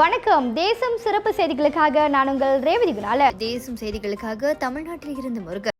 வணக்கம். தேசம் சிறப்பு செய்திகளுக்காக நான் உங்கள் ரேவதி குணால தேசம் செய்திகளுக்காக தமிழ்நாட்டில் இருந்து முருகன்.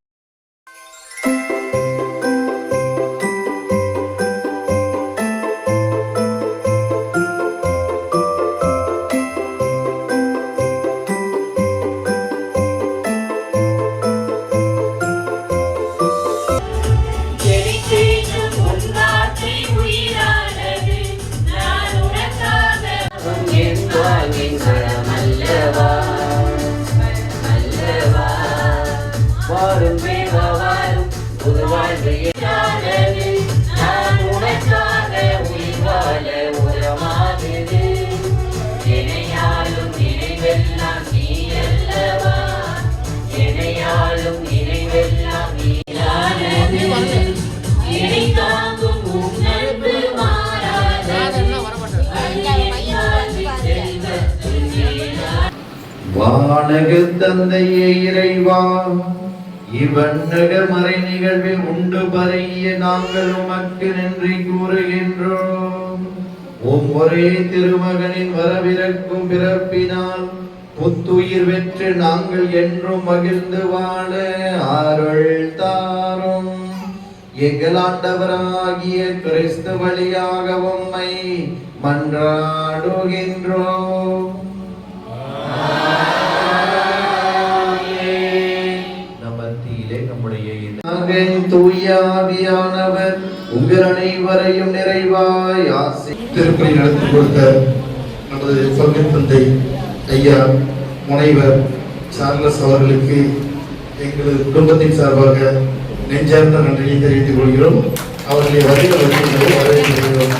வானக தந்தையே இறைவா இவ்வண்ணக மறை நிகழ்வில் உண்டு பறைய நாங்கள் உமக்கு நன்றி கூறுகின்றோம். உம் ஒரே திருமகனின் வரவிறக்கும் பிறப்பினால் புத்துயிர் பெற்று நாங்கள் என்றும் மகிழ்ந்து வாழ அருள் தாரும். எங்களாண்டவராகிய கிறிஸ்து வழியாக உம்மை மன்றாடுகின்றோம். நமத்திலே நம்முடைய தூயாவியானவர் உங்கள் அனைவரையும் நிறைவாய் ஆசி திருப்பணி நடத்தி கொடுத்த நமது பங்கு தந்தை ஐயா முனைவர் சார்லஸ் அவர்களுக்கு எங்களது குடும்பத்தின் சார்பாக நெஞ்சார்ந்த நன்றியை தெரிவித்துக் கொள்கிறோம். அவர்களை வருகிற வருகின்ற வரவேற்கிறோம்.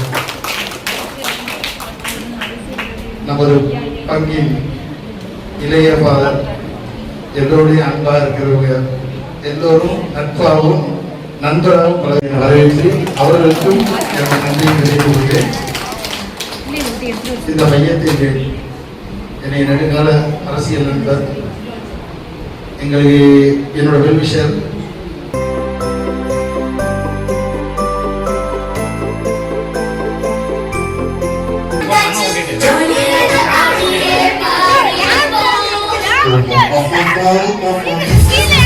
நமது பங்கின் இளைய ஃபாதர் எல்லோருடைய அன்பா இருக்கிறவங்க எல்லோரும் நட்பாகவும் நண்பராகவும் பலரை வரவேற்று அவர்களுக்கும் எனது நன்றியை தெரிவித்துக் இந்த மையத்தில் என்னை நெடுங்கால அரசியல் நண்பர் எங்களுக்கு என்னோட வெல்விஷர் Thank you.